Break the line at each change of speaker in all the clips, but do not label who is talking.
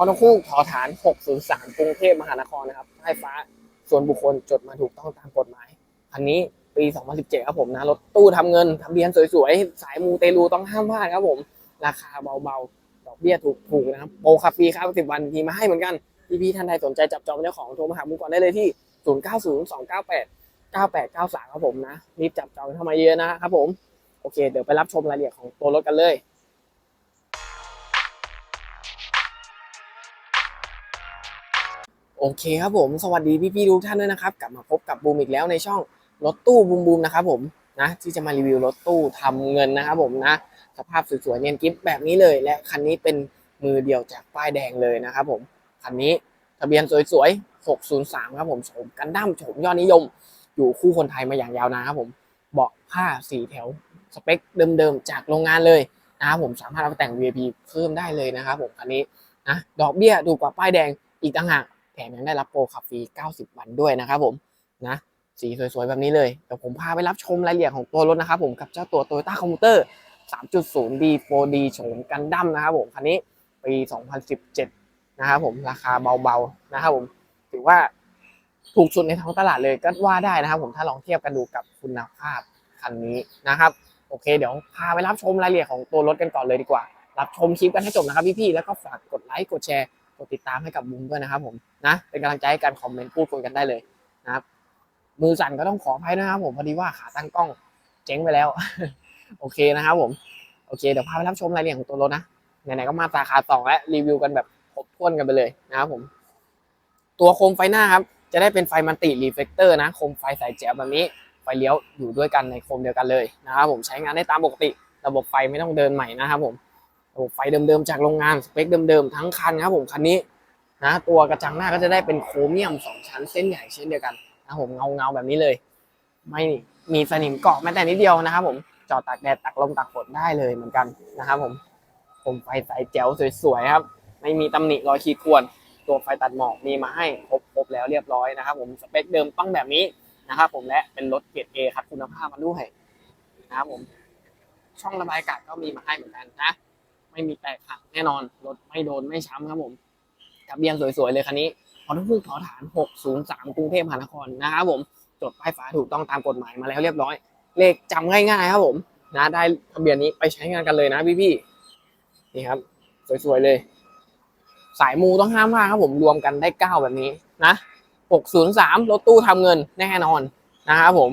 อตคู่ถอฐาน 603 กรุงเทพมหานครนะครับไฟฟ้าส่วนบุคคลจดมาถูกต้องตามกฎหมายคันนี้ปี 2017 ครับผมนะ รถตู้ทำเงินทะเบียนสวยๆ สายมูเตลูต้องห้ามพลาดครับผม ราคาเบาๆ ดอกเบี้ยถูกๆ นะครับโปรคาฟรีครับ 10 วันมีมาให้เหมือนกัน พี่ๆ ท่านใดสนใจจับจองเจ้าของโทรมาหาผมกก่อนได้เลยที่ 090298 9893 ครับผมนะ รีบจับจองเข้ามาเยอะนะครับผม โอเค เดี๋ยวไปรับชมรายละเอียดของตัวรถกันเลย โอเคครับผม สวัสดีพี่ๆทุกท่านด้วยนะครับ กลับมาพบกับบูมอีกแล้วในช่องรถตู้บูมบูมนะครับผมนะที่จะมารีวิวรถตู้ทำเงินนะครับผมนะ สภาพสวยๆเนียนกิฟแบบนี้เลย และคันนี้เป็นมือเดียวจากป้ายแดงเลยนะครับผมคันนี้ทะเบียนสวยๆ 603 ครับผมโฉมกันดั้มโฉมยอดนิยม อยู่คู่คนไทยมาอย่างยาวนานครับผมเบาะผ้าสีแถวสเปคเดิมๆจากโรงงานเลยนะครับผมสามารถเอาไปแต่ง VIP เพิ่มได้เลยนะครับผมคันนี้นะดอกเบี้ยถูกกว่าป้ายแดงอีกต่างหาก แถมยังได้รับโปรขับฟรี 90 วันด้วยนะครับผมนะสีสวยๆ แบบนี้เลยเดี๋ยวผมพาไปรับชมรายละเอียดของตัวรถนะครับผมกับเจ้าตัว Toyota Commuter 3.0D 4D โฉมกันดั้มนะครับผมคันนี้ปี 2017 นะครับผมราคาเบาๆนะครับผมถือว่าถูกสุดในท้องตลาดเลยก็ว่าได้นะครับผมถ้าลองเทียบกันดูกับคุณภาพคันนี้นะครับโอเค เดี๋ยวพาไปรับชมรายละเอียดของตัวรถกันก่อนเลยดีกว่า รับชมคลิปกันให้จบนะครับพี่ๆแล้วก็ฝากกดไลค์กดแชร์ กดติดตามให้กับบุ้มด้วยนะครับผมนะเป็นกำลังใจให้การคอมเมนต์พูดคุยกันได้เลยนะครับ มือสั่นก็ต้องขออภัยนะครับผมพอดีว่าขาตั้งกล้องเจ๊งไปแล้ว โอเคนะครับผมโอเคเดี๋ยวพาไปรับชมรายละเอียดของตัวรถนะไหนๆก็มาสาขาสองและรีวิวกันแบบครบถ้วนกันไปเลยนะครับผม ตัวโคมไฟหน้าครับ จะได้เป็นไฟมันติรีเฟกเตอร์นะโคมไฟสายแจ๋วแบบนี้ไฟเลี้ยวอยู่ด้วยกันในโคมเดียวกันเลยนะครับผมใช้งานได้ตามปกติ ระบบไฟไม่ต้องเดินใหม่นะครับผม ระบบไฟเดิมๆจากโรงงานสเปคเดิมๆทั้งคันครับผมคันนี้นะตัวกระจังหน้าก็จะได้เป็นโครเมียมสองชั้นเส้นใหญ่เช่นเดียวกันนะผมเงาเงาๆแบบนี้เลย ไม่มีสนิมเกาะแม้แต่นิดเดียวนะครับผมจอดตากแดดตากลมตากฝนได้เลยเหมือนกันนะครับผมโคมไฟสายแจ๋วสวยๆครับ ไม่มีตำหนิรอยขีดข่วนตัวไฟตัดหมอกมีมาให้ครบครบแล้วเรียบร้อยนะครับผมสเปคเดิมต้องแบบนี้นะครับผมและเป็นรถเกรดเอคัดคุณภาพมาด้วยนะครับผมช่องระบายอากาศก็มีมาให้เหมือนกันนะ ไม่มีแตกหักแน่นอน รถไม่โดนไม่ช้ำครับผมทะเบียนสวยๆเลยคันนี้พอทุกพึ่งถอฐาน 603 กรุงเทพมหานครนะครับผม จดป้ายฝาถูกต้องตามกฎหมายมาแล้วเรียบร้อย เลขจำง่ายๆครับผม นะได้ทะเบียนนี้ไปใช้งานกันเลยนะพี่ๆนี่ครับ สวยๆเลย สายมูต้องห้ามพลาดครับผมรวมกันได้เก้าแบบนี้นะ 603 รถตู้ทำเงินแน่นอนนะครับผม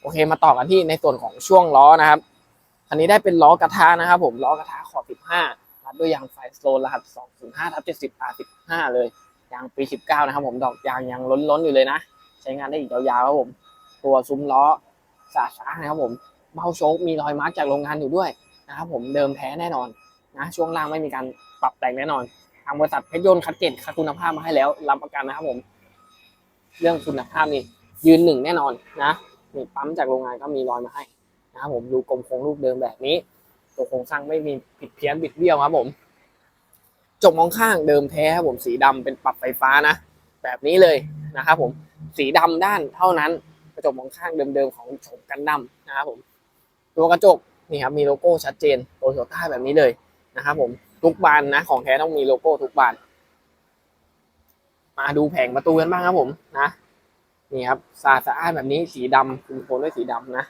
โอเคมาต่อกันที่ในส่วนของช่วงล้อนะครับคันนี้ได้เป็นล้อกระทะนะครับผมล้อกระทะขอบ 15รัดด้วยยางไฟสโลนรหัส205ทับ70 R15 เลยยางปี 19 นะครับผมดอกยางยังล้นๆอยู่เลยนะ ใช้งานได้อีกยาวๆครับผม ตัวซุ้มล้อสะอาดๆนะครับผมเบ้าโชคมีรอยมาร์กจากโรงงานอยู่ด้วยนะครับผมเดิมแท้แน่นอนนะช่วงล่างไม่มีการปรับแต่งแน่นอน ทางบริษัทเพชรยนต์คัดเกรดคัดคุณภาพมาให้แล้วรับประกันนะครับผม เรื่องคุณภาพนี่ยืนหนึ่งแน่นอนนะนี่ปั๊มจากโรงงานก็มีรอยมาให้นะครับผมดูกลมโครงรูปเดิมแบบนี้ ตัวโครงสร้างไม่มีผิดเพี้ยนบิดเบี้ยวครับผมจกมองข้างเดิมแท้ครับผมสีดำเป็นปรับไฟฟ้านะ แบบนี้เลยนะครับผมสีดำด้านเท่านั้น กระจกมองข้างเดิมๆของโฉมกันดั้มนะครับผม ตัวกระจกนี่ครับมีโลโก้ชัดเจนโตโยต้าแบบนี้เลยนะครับผมทุกบานนะ ของแท้ต้องมีโลโก้ทุกบาน มาดูแผงประตูกันบ้างครับผมนะนี่ครับสะอาดสะอาดแบบนี้สีดำคุมโทนด้วยสีดำนะ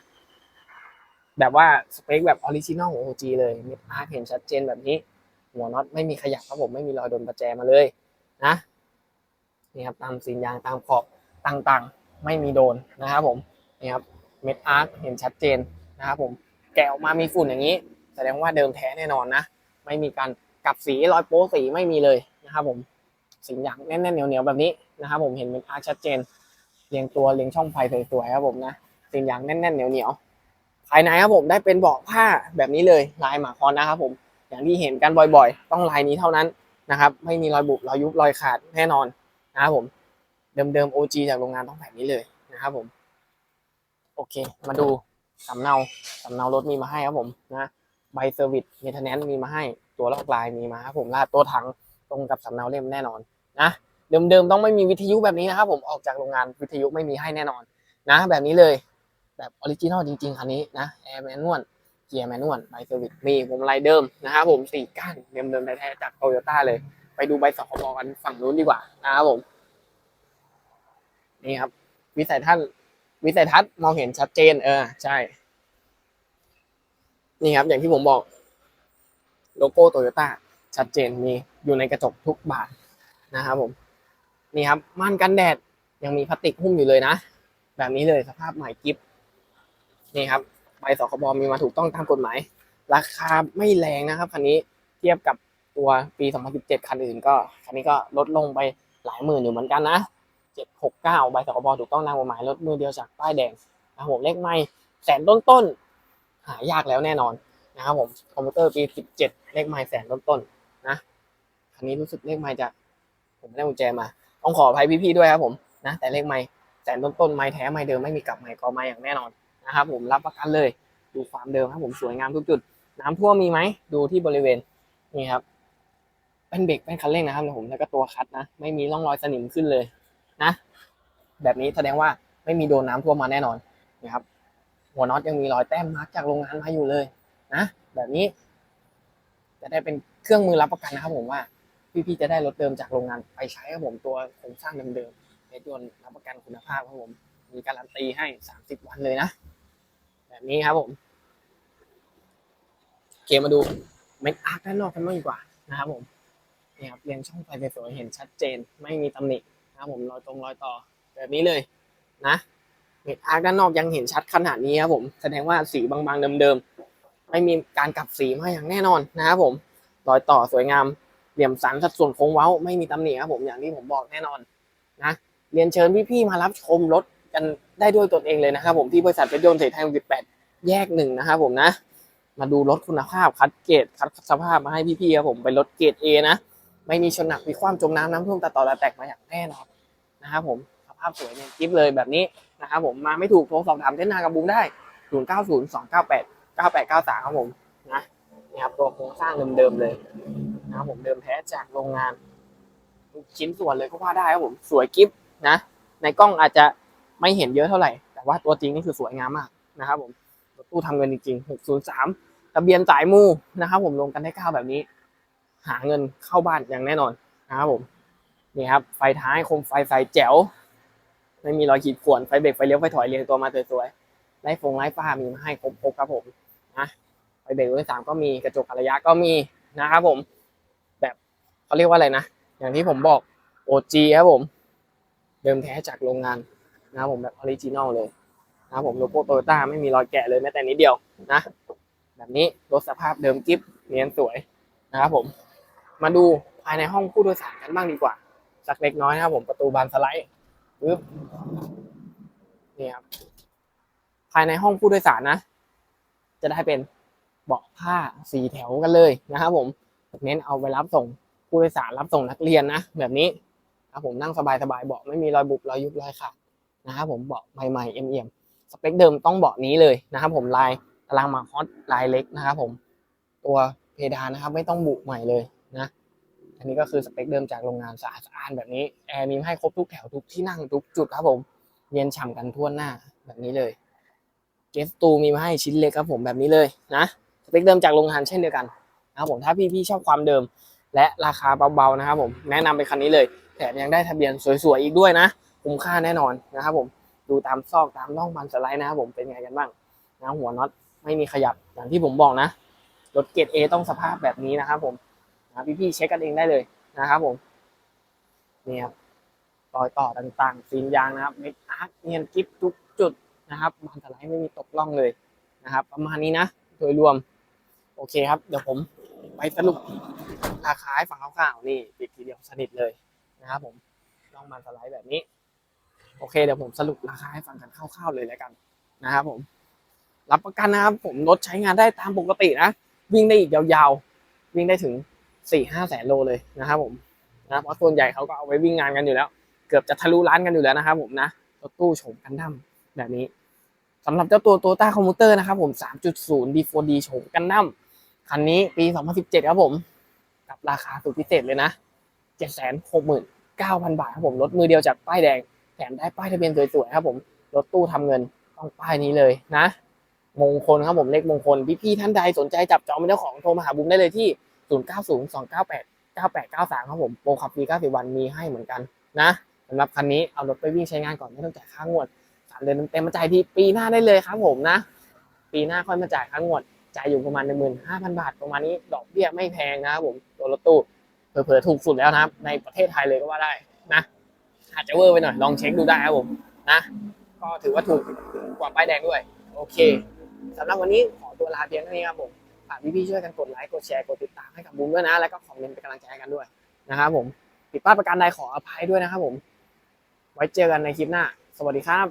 แบบว่าสเปคแบบออริจินอลของ OG เลยเม็ดอาร์เห็นชัดเจนแบบนี้ หัวน็อตไม่มีขยับครับผมไม่มีรอยโดนประแจมาเลยนะนี่ครับตามสีนยางตามขอบต่างๆ ไม่มีโดนนะครับผมนี่ครับเม็ดอาร์เห็นชัดเจนนะครับผมแกะออกมามีฝุ่นอย่างนี้ แสดงว่าเดิมแท้แน่นอนนะ ไม่มีการกลับสีรอยโป๊สีไม่มีเลยนะครับผมสียางแน่นๆเหนียวๆแบบนี้นะครับผมเห็นเป็นอาร์คชัดเจนเรียงตัวเรียงช่องไฟสวยๆครับผมนะสียางแน่นๆเหนียวๆ ภายในครับผมได้เป็นเบาะผ้าแบบนี้เลยลายหมาคอนนะครับผมอย่างที่เห็นกันบ่อยๆ ต้องลายนี้เท่านั้นนะครับไม่มีรอยบุบรอยยุบรอยขาดแน่นอนนะครับผมเดิมๆ OG จากโรงงานต้องแบบนี้เลยนะครับผม โอเค มาดูสำเนาสำเนารถมีมาให้ครับผมนะใบเซอร์วิสเมทแนนมีมาให้ตัวลอกลายมีมาครับผมลาดตัวถังตรงกับสำเนาเล่มแน่นอนนะเดิมๆต้องไม่มีวิทยุแบบนี้นะครับผมออกจากโรงงานวิทยุไม่มีให้แน่นอนนะ แบบนี้เลย แบบออริจินอลจริงๆ คันนี้นะแอร์แมนนวลเกียร์แมนนวลไบเซอร์วิสมีผมลายเดิมนะครับผมสี่ก้านเดิมๆแท้ๆจากโตโยต้าเลย ไปดูใบสคบกันฝั่งนู้นดีกว่านะครับผม นี่ครับ วิสัยทัศน์วิสัยทัศน์มองเห็นชัดเจน เออ ใช่ นี่ครับ อย่างที่ผมบอก โลโก้โตโยต้าชัดเจนมีอยู่ในกระจกทุกบานนะครับผม นี่ครับม่านกันแดดยังมีพลาสติกหุ้มอยู่เลยนะ แบบนี้เลยสภาพใหม่กิฟ นี่ครับใบสคบมีมาถูกต้องตามกฎหมาย ราคาไม่แรงนะครับคันนี้เทียบกับตัวปี 2017 คันอื่นก็คันนี้ก็ลดลงไปหลายหมื่นอยู่เหมือนกันนะ769ใบสคบถูกต้องตามกฎหมายรถมือเดียวจากป้ายแดงนะครับผมเลขไม่แสนต้นต้นๆหายากแล้วแน่นอนนะครับผมคอมพิวเตอร์ปี 17 เลขไม่แสนต้นต้นๆนะคันนี้รู้สึกเลขไม่จะผมไม่ได้กุญแจมาต้องขออภัยพี่ๆด้วยครับผมนะแต่เลขไม่แสนต้นต้นๆไม่แท้ไม่เดิมไม่มีกลับไม่กอไม่อย่างแน่นอน นะครับผมรับประกันเลย ดูความเดิมครับผมสวยงามทุกจุด น้ำท่วมมีไหมดูที่บริเวณนี่ครับเป็นเบรกเป็นคันเร่งนะครับผมแล้วก็ตัวคัดนะ ไม่มีร่องรอยสนิมขึ้นเลยนะแบบนี้แสดงว่าไม่มีโดนน้ำท่วมมาแน่นอนนะครับ หัวน็อตยังมีรอยแต้มมาร์กจากโรงงานมาอยู่เลยนะแบบนี้ จะได้เป็นเครื่องมือรับประกันนะครับ ผมว่า พี่ๆจะได้รถเดิมจากโรงงานไปใช้ครับผมตัวโครงสร้างเดิมๆในตัวรับประกันคุณภาพครับผมมีการันตีให้ 30 วันเลยนะ แบบนี้ครับผมเคมมาดูเม็ดอาร์คด้านนอกกันบ้างดีกว่านะครับผมนี่ครับเรียงช่องไฟสวยเห็นชัดเจน ไม่มีตำหนินะครับผมรอยตรงรอยต่อ แบบนี้เลยนะเม็ดอาร์คด้านนอกยังเห็นชัดขนาดนี้ครับผมแสดงว่าสีบางๆเดิมๆไม่มีการกลับสีมาอย่างแน่นอนนะครับผมรอยต่อสวยงามเหลี่ยมสันสัดส่วนโค้งเว้าไม่มีตำหนิครับผมอย่างที่ผมบอกแน่นอนนะเรียนเชิญพี่ๆมารับชมรถกัน ได้ด้วยตนเองเลยนะครับผมที่บริษัทเพชรยนต์เศรษฐไทย68 แยกหนึ่งนะครับผมนะ มาดูรถคุณภาพคัดเกรดคัดสภาพมาให้พี่ๆครับผมเป็นรถเกรด A นะ ไม่มีชนหนักมีความจมน้ำน้ำท่วมตาต่อตาแตกมาอย่างแน่นอนนะครับผมสภาพสวยเนี่ยกิ๊บเลยแบบนี้นะครับผมมาไม่ถูกโทรสอบถามเส้นทางกับบุ้งได้ 0 9 0 2 9 8 9 8 9 3ครับผมนะนี่ครับตัวโครงสร้างเดิมๆเลยนะครับผมเดิมแท้จากโรงงาน ชิ้นส่วนเลยก็ว่าได้ครับผมสวยกิ๊บนะ ในกล้องอาจจะ ไม่เห็นเยอะเท่าไหร่ แต่ว่าตัวจริงนี่คือสวยงามมากนะครับผมรถตู้ทำเงินจริงๆ 603ทะเบียนสายมูนะครับ ผมลงกันได้เก้าแบบนี้ หาเงินเข้าบ้านอย่างแน่นอนนะครับผมนี่ครับไฟท้ายคมไฟไฟแจ๋ว ไม่มีรอยขีดข่วนไฟเบรกไฟเลี้ยวไฟถอยเรียงตัวมาสวยๆไล่ฟงไล่ฟ้ามีมาให้ครบๆครับผมนะไฟเบรกรถที่สามก็มีกระจกริยะก็มีนะครับผม แบบเขาเรียกว่าอะไรนะ อย่างที่ผมบอก OG ครับผม เดิมแท้จากโรงงาน นะครับผมแบบออริจินอลเลยนะครับผมโลโก้โตโยต้าไม่มีรอยแกะเลยแม้แต่นิดเดียวนะแบบนี้รถสภาพเดิมกิ๊บเนียนสวยนะครับผม มาดูภายในห้องผู้โดยสารกันบ้างดีกว่า สักเล็กน้อยนะครับผมประตูบานสไลด์ปึ๊บนี่ครับภายในห้องผู้โดยสารนะ จะได้เป็นเบาะผ้าสีแถวกันเลยนะครับผมเน้นเอาไปรับส่งผู้โดยสารรับส่งนักเรียนนะแบบนี้ครับผมนั่งสบายๆเบาะไม่มีรอยบุบรอยยุบรอยขาด นะครับผมเบาะใหม่ๆเอี่ยมๆสเปคเดิมต้องเบาะนี้เลยนะครับผมลายตารางมาฮอตลายเล็กนะครับผมตัวเพดานนะครับไม่ต้องบุใหม่เลยนะอันนี้ก็คือสเปคเดิมจากโรงงานสะอาดสะอ้านแบบนี้แอร์มีให้ครบทุกแถวทุกที่นั่งทุกจุดครับผมเย็นฉ่ำกันทั่วหน้าแบบนี้เลยเกสตูมีมาให้ชิ้นเล็กครับผมแบบนี้เลยนะสเปคเดิมจากโรงงานเช่นเดียวกันนะครับผมถ้าพี่ๆชอบความเดิมและราคาเบาๆนะครับผมแนะนำเป็นคันนี้เลยแถมยังได้ทะเบียนสวยๆอีกด้วยนะ คุ้มค่าแน่นอนนะครับผมดูตามซอกตามร่องบันสไลด์นะครับผมเป็นไงกันบ้างนะหัวน็อตไม่มีขยับอย่างที่ผมบอกนะรถเกรด A ต้องสภาพแบบนี้นะครับผมนะพี่ๆเช็คกันเองได้เลยนะครับผมนี่ครับรอยต่อต่างๆซีนยางนะครับเม็ดอาร์คเนียนกิฟทุกจุดนะครับบานสไลด์ไม่มีตกล่องเลยนะครับ ประมาณนี้นะโดยรวม โอเคครับ เดี๋ยวผมไปสรุปราคาให้ฟังคร่าวๆนี่ปิดทีเดียวสนิทเลยนะครับผมล่องบานสไลด์แบบนี้ โอเคเดี๋ยวผมสรุปราคาให้ฟังกันคร่าวๆเลยแล้วกันนะครับผม รับประกันนะครับผมรถใช้งานได้ตามปกตินะ วิ่งได้อีกยาวๆ วิ่งได้ถึงสี่ห้าแสนโลเลยนะครับผมนะเพราะส่วนใหญ่เขาก็เอาไว้วิ่งงานกันอยู่แล้ว เกือบจะทะลุล้านกันอยู่แล้วนะครับผมนะรถตู้โฉมกันดั้มแบบนี้สำหรับเจ้าตัวโตต้าคอมมูเตอร์นะครับผม 3.0 D4D โฉมกันดั้มคันนี้ปี 2017 ครับผม กับราคาสุดพิเศษเลยนะ 769,000 บาทครับผม รถมือเดียวจากป้ายแดง แถมได้ป้ายทะเบียนสวยๆครับผมรถตู้ทำเงินต้องป้ายนี้เลยนะ มงคลครับผมเลขมงคลพี่ๆท่านใดสนใจจับจองเป็นเจ้าของโทรมาหาบุ้มได้เลยที่ 090298 9893ครับผมโปรขับฟรี90 วันมีให้เหมือนกันนะสำหรับคันนี้เอารถไปวิ่งใช้งานก่อนไม่ต้องจ่ายค่างวดสามเดือนเต็มมาจ่ายที่ปีหน้าได้เลยครับผมนะ ปีหน้าค่อยมาจ่ายค่างวดจ่ายอยู่ประมาณ15,000บาทประมาณนี้ดอกเบี้ยไม่แพงนะครับผมตัวรถตู้เผลอๆถูกสุดแล้วนะครับในประเทศไทยเลยก็ว่าได้นะ อาจจะเวอร์ไปหน่อย ลองเช็คดูได้ครับผมนะก็ถือว่าถูกกว่าป้ายแดงด้วย โอเคสำหรับวันนี้ขอตัวลาเพียงเท่านี้ครับผมฝากพี่ๆช่วยกันกดไลค์กดแชร์กดติดตามให้กับบูมด้วยนะ แล้วก็คอมเมนต์เป็นกำลังใจให้กันด้วยนะครับผมผิดพลาดประการใดขออภัยด้วยนะครับผม ไว้เจอกันในคลิปหน้า สวัสดีครับ